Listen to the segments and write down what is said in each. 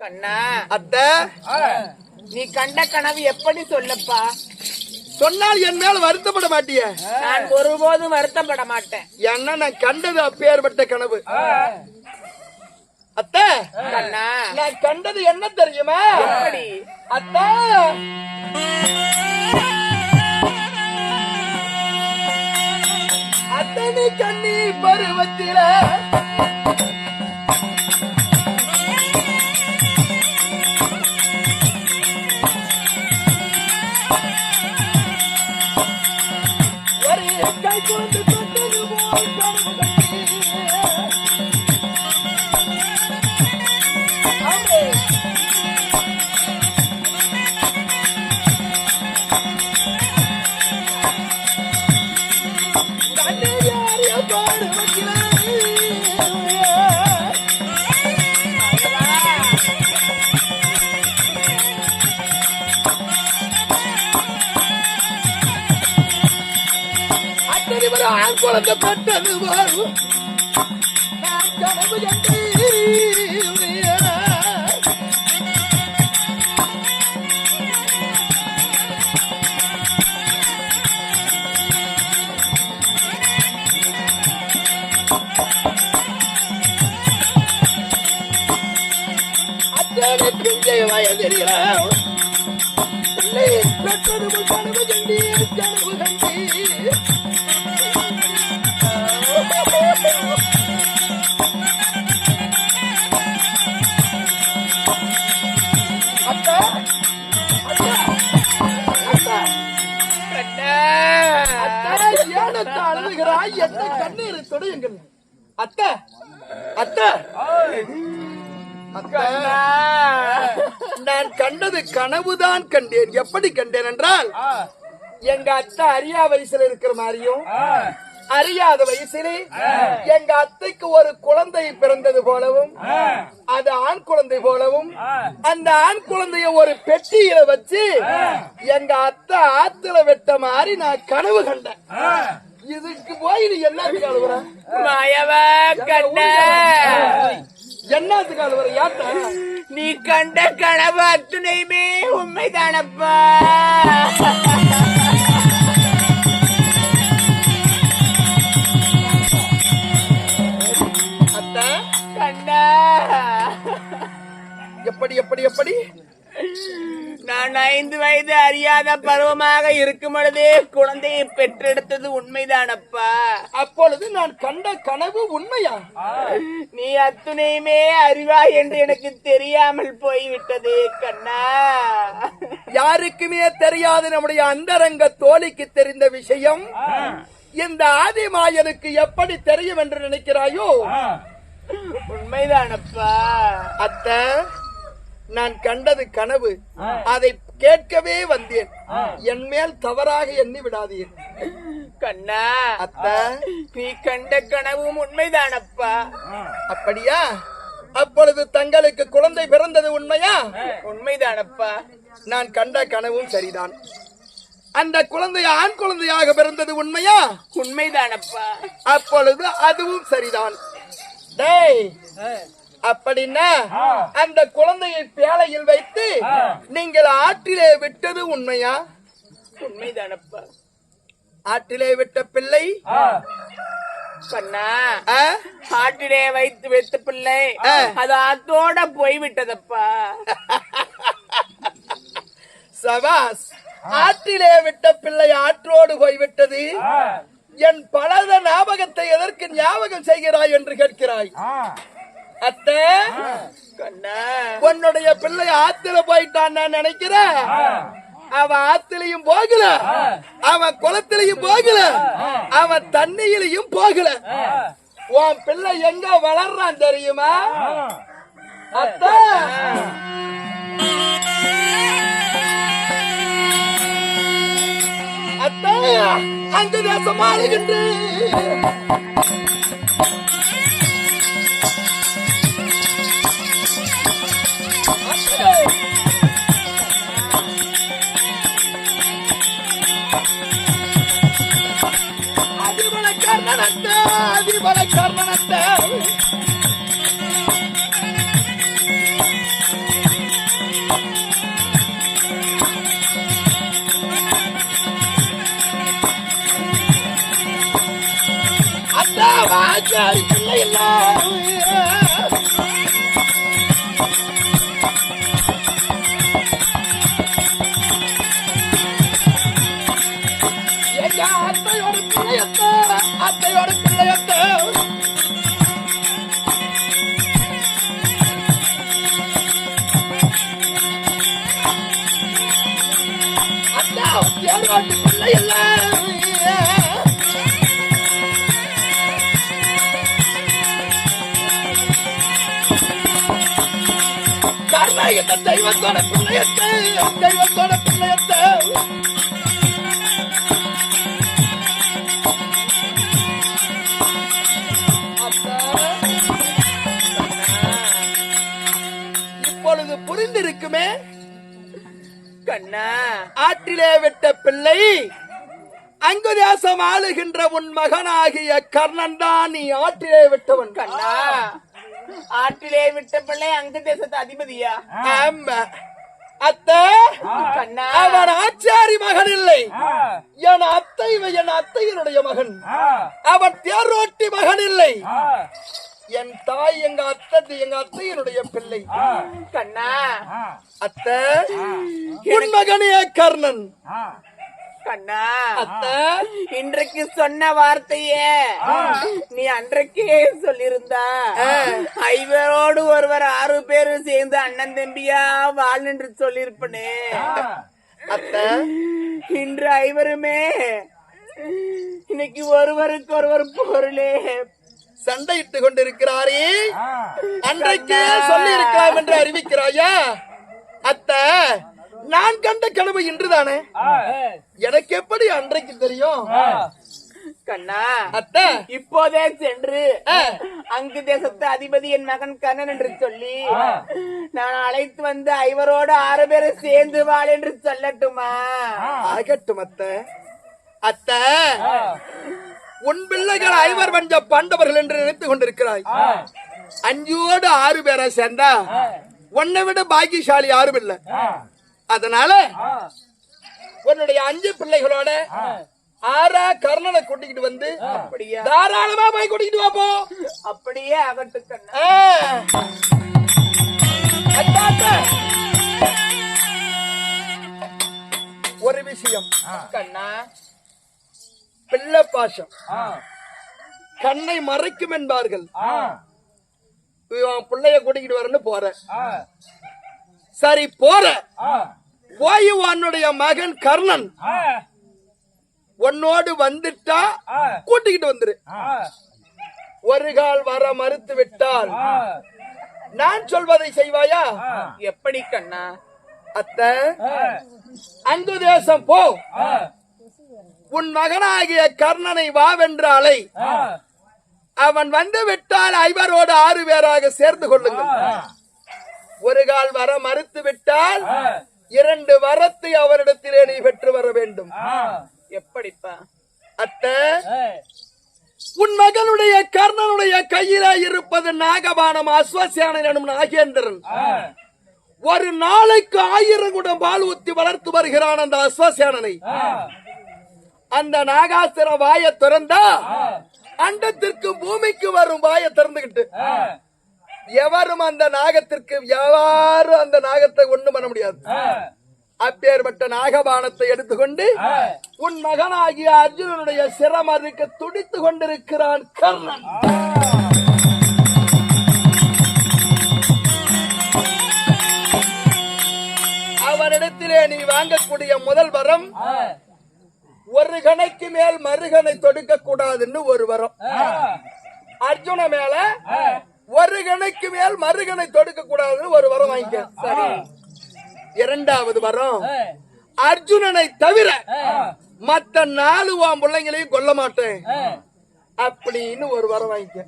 கண்ணா அத்த நீ கண்ட கனவு எப்படி சொல்லப்பா? சொன்னால் என் மேல வருத்தப்பட மாட்டிய? நான் ஒருபோதும் வருத்தப்பட மாட்டேன். என்ன நான் கண்டது அப்பேற்பட்ட கனவு. அத்த கண்ணா. நான் கண்டது என்ன தெரியுமா? அத்த. அத்தனை கண்ணி பருவத்தில ஆண் குழந்தை பெற்றது வரும் நான் கனவு என்று அத்தனை பிஞ்சை வயதில் பிள்ளை பெற்றது அத்தை. அத்தை. நான் கண்டது கனவுதான் கண்டேன். எப்படி கண்டேன் என்றால் எங்க அத்தை அரியா வயசுல இருக்கிற மாதிரியும் அறியாத வயசிலே எங்க அத்தைக்கு ஒரு குழந்தை பிறந்தது போலவும் அது ஆண் குழந்தை போலவும் அந்த ஆண் குழந்தைய ஒரு பெட்டியில வச்சு எங்க அத்தை ஆத்துல வெட்ட மாதிரி நான் கனவு கண்டேன். இதுக்கு போய் நீ என்னத்துக்கு அழுகுற மாயவா கண்ணா. என்னத்துக்கு அழுகுற ஏத்த நீ கண்ட கனவு அத்துணையுமே உண்மைதானப்பா. எப்படி எப்படி எப்படி? நான் ஐந்து வயது அறியாத பருவமாக இருக்கும் பொழுதே குழந்தையை பெற்றெடுத்தது உண்மைதானப்பா? அப்பொழுது நான் கண்ட கனவு உண்மையா? நீ அத்துணையுமே அறிவா என்று எனக்கு தெரியாமல் போய்விட்டது கண்ணா. யாருக்குமே தெரியாத நம்முடைய அந்தரங்க தோழிக்கு தெரிந்த விஷயம். இந்த ஆதிமாயனுக்கு எப்படி தெரியும் என்று நினைக்கிறாயோ? உண்மைதானப்பா. அத்த நான் கண்டது கனவு. அதை கேட்கவே வந்தேன். என் மேல் தவறாக எண்ணி விடாதீர். கண்ணா அத்த. நீ கண்ட கனவும் உண்மைதானப்பா. அப்படியா? அப்பொழுது தங்களுக்கு குழந்தை பிறந்தது உண்மையா? உண்மைதானப்பா. நான் கண்ட கனவும் சரிதான். அந்த குழந்தை ஆண் குழந்தையாக பிறந்தது உண்மையா? உண்மைதானப்பா. அப்பொழுது அதுவும் சரிதான். டேய் அப்படின்னா அந்த குழந்தையை பேழையில் வைத்து நீங்கள் ஆற்றிலே விட்டது உண்மையா? உண்மைதானப்பா. ஆற்றிலே விட்ட பிள்ளை? கண்ணா? ஆட்டிலே வைத்து வைத்த பிள்ளை. அது ஆத்தோட போய்விட்டதப்பா. சபாஸ் ஆற்றிலே விட்ட பிள்ளை ஆற்றோடு போய்விட்டது? என் பலத ஞாபகத்தை எதற்கு ஞாபகம் செய்கிறாய் என்று கேட்கிறாய்? அத்தை? உன்னுடைய பிள்ளை ஆத்துல போயிட்டான் நான் நினைக்கிறேன். அவன் ஆத்திலையும் போகல. அவன் குளத்திலையும் போகல. அவன் தண்ணியிலையும் போகல. உன் பிள்ளை எங்க வளர்றான் தெரியுமா? அத்தை. அத்தை அங்கு தேசம் கொலை காரணத்தை அத்தா வாஜாரி பிள்ளை எல்லாம் பிள்ளையத்த அத்தையோட பிள்ளையத்த அத்தா தேர்வாட்டு கர்நாயக தெய்வத்தோட பிள்ளையத்தை தெய்வத்தோட பிள்ளையத்தை கண்ணா. ஆற்றிலே விட்ட பிள்ளை அங்கு தேசம் ஆளுகின்ற உன் மகனாகிய கர்ணன் தான் நீ ஆற்றிலே விட்டவன். கண்ணா ஆற்றிலே விட்ட பிள்ளை அங்க தேசத்து அதிபதியா? ஆமா. அத்த கண்ணா. அவன் ஆச்சாரி மகன் இல்லை. என் அத்தை என் அத்தையினுடைய மகன். அவன் தேரோட்டி மகன் இல்லை. என் தாய் எங்க அத்தை எங்க அத்தையினுடைய பிள்ளை. கண்ணா. அத்த உன் மகனே கர்ணன். கண்ணா. அத்த இன்றைக்கு சொன்ன வார்த்தையே. நீ அன்றைக்கே சொல்லியிருந்தா. ஐவரோடு ஒருவர் ஆறு பேரும் சேர்ந்து அண்ணன் தம்பியா வாழ்நின்று சொல்லியிருப்பனே. அத்த. இன்று ஐவருமே இன்னைக்கு ஒருவருக்கு ஒருவர் பொருளே சண்டையிட்டுக் கொண்டிருக்கிறாரே. அன்றைக்கே சொல்லி இருக்கலாம் என்று அறிவிக்கிறாயா? அத்த நான் கண்ட கனவு இன்றுதானே? எனக்கு எப்படி அன்றைக்கு தெரியும்? கண்ணா அத்த. இப்போதே சென்று அங்கு தேசத்து அதிபதி என் மகன் கண்ணன் என்று சொல்லி நான் அழைத்து வந்து ஐவரோடு ஆறு பேரும் சேர்ந்து வாழ் என்று சொல்லட்டுமா? ஆகட்டும் அத்த. அத்த. உன் பிள்ளைகள் ஐவர் வஞ்ச பாண்டவர்கள் என்று நினைத்துக் கொண்டிருக்கிறாய். அஞ்சோடு ஆறு பேரை சேர்ந்தா உன்னை விட பாக்கியசாலி யாரும் இல்ல. அதனால உன்னுடைய அஞ்சு பிள்ளைகளோட ஆறா கர்ணனை கூட்டிக்கிட்டு வந்து அப்படியா? தாராளமா போய் கூட்டிக்கிட்டு வா போ. அப்படியே அத்தா. ஒரு விஷயம். கண்ணா பிள்ளை பாசம் கண்ணை மறைக்கும் என்பார்கள். இவன் பிள்ளைய கூட்டிக்கிட்டு வரேன்னு போற. சரி போற. போய் உன்னுடைய மகன் கர்ணன் உன்னோடு வந்துட்டா கூட்டிக்கிட்டு வந்துரு. ஒரு கால் வர மறுத்து விட்டால் நான் சொல்வதை செய்வாயா? எப்படி கண்ணா? அத்த அங்கு தேசம் போ. உன் மகனாகிய கர்ணனை வாவென்ற அலை அவன் வந்து விட்டால் ஐவரோடு ஆறு பேராக சேர்ந்து கொள்ளுங்கள். ஒரு கால் வர மறுத்து விட்டால் இரண்டு வரத்தை அவரிடத்திலே நீ பெற்று வர வேண்டும். எப்படிப்பா? அத்த உன் மகனுடைய கர்ணனுடைய கையில இருப்பது நாகபானம் அஸ்வசேனன் எனும் நாகேந்திரன். ஒரு நாளைக்கு ஆயிரம் குடம் பால் ஊத்தி வளர்த்து வருகிறான் அந்த அஸ்வசேனனை. அந்த நாகாசுர வாயை திறந்தா அண்டத்திற்கு பூமிக்கு வரும் வாயை திறந்துகிட்டு. எவரும் அந்த நாகத்திற்கு யாரும் அந்த நாகத்தை ஒண்ணும் பண்ண முடியாது. அப்பேற்பட்ட நாகபானத்தை எடுத்துக்கொண்டு உன் மகனாகிய அர்ஜுனனுடைய சிரமறுக்க துடித்துக் கொண்டிருக்கிறான் கர்ணன். அவனிடத்திலே நீ வாங்கக்கூடிய முதல் வரம் ஒரு கணைக்கு மேல் மறுகணை தொடுக்க கூடாதுன்னு ஒரு வரம். அர்ஜுன மேல ஒரு கணைக்கு மேல் மறுகணை தொடுக்க கூடாதுன்னு ஒரு வரம் வாங்கிக்க. சரி. இரண்டாவது வரம். அர்ஜுனனை தவிர மத்த நாலு உன் பிள்ளைங்களையும் கொல்ல மாட்டேன். அப்படின்னு ஒரு வரம் வாங்கிக்க.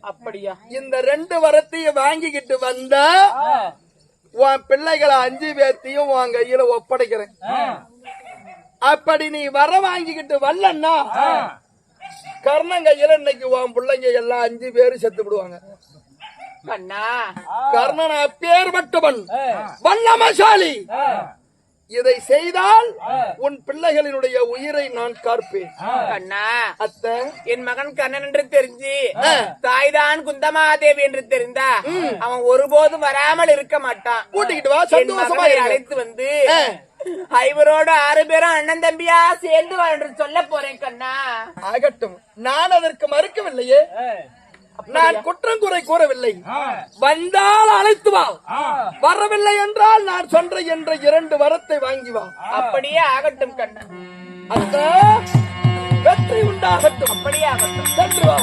அப்படியா? இந்த ரெண்டு வரத்தையும் வாங்கிக்கிட்டு வந்தா உன் பிள்ளைகளை அஞ்சு பேர்த்தையும் உன் கையில ஒப்படைக்கிறேன். அப்படி நீ வர வாங்கிக்கிட்டு வரலன்னா கர்ணன் கையில இன்னைக்கு உன் பிள்ளைங்க எல்லாம் அஞ்சு பேரும் செத்து விடுவாங்க கண்ணா. கர்ணன் அப்பேற்பட்டவன் வல்லமசாலி. இதை செய்தால் உன் பிள்ளைகளினுடைய உயிரை நான் காப்பேன். கண்ணா. அத்தை. என் மகன் கண்ணன் என்று தெரிஞ்சு தாய்தான் குந்தமாதேவி என்று தெரிந்தா அவன் ஒருபோதும் வராமல் இருக்க மாட்டான். கூட்டிக்கிட்டு வா சந்தோஷமா. அழைத்து வந்து ஐவரோட ஆறு பேரும் அண்ணன் தம்பியா சேர்ந்து வா என்று சொல்ல போறேன் கண்ணா. ஆகட்டும். நான் அதற்கு மறுக்கவில்லையே. நான் குற்றம் குறை கூறவில்லை. வந்தால் அழைத்து வா. வரவில்லை என்றால் நான் சொன்ன என்ற இரண்டு வரத்தை வாங்கி வா. அப்படியே ஆகட்டும் கண்ணா. அந்த வெற்றி உண்டாகட்டும். அப்படியே ஆகட்டும். சென்று வா